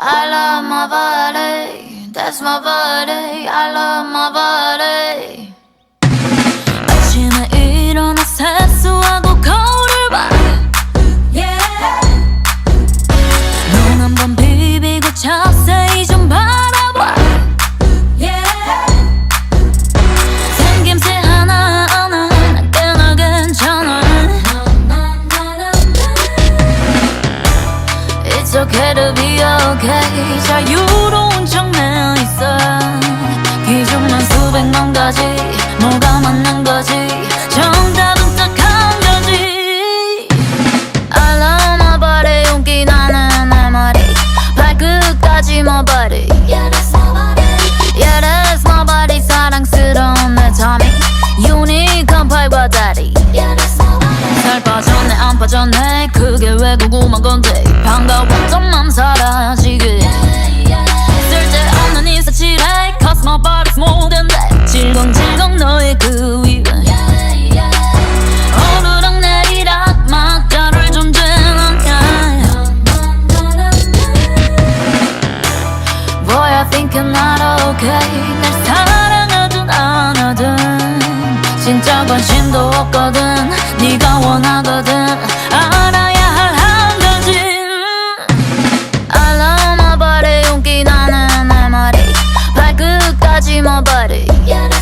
I love my body, that's my body. I love my body. It's okay to be okay. 자유로운 척내 있어. 기준만 수백만 가지. 뭐가 맞는 거지? 정답은 딱 한 가지. I love my body. 용기 나는 내 머리. 발끝까지 my body. 빠졌네 그게 왜 궁금한 건데? 반가웠던 맘 사라지게. 쓸데없는 my body's more than that 질겅질겅 너의 그 위에. 오르락 내리락 막다를 존재는 Boy I think you're not okay. 날안 하든. 진짜 관심도 없거든. 네가 원하거 발끝까지 my body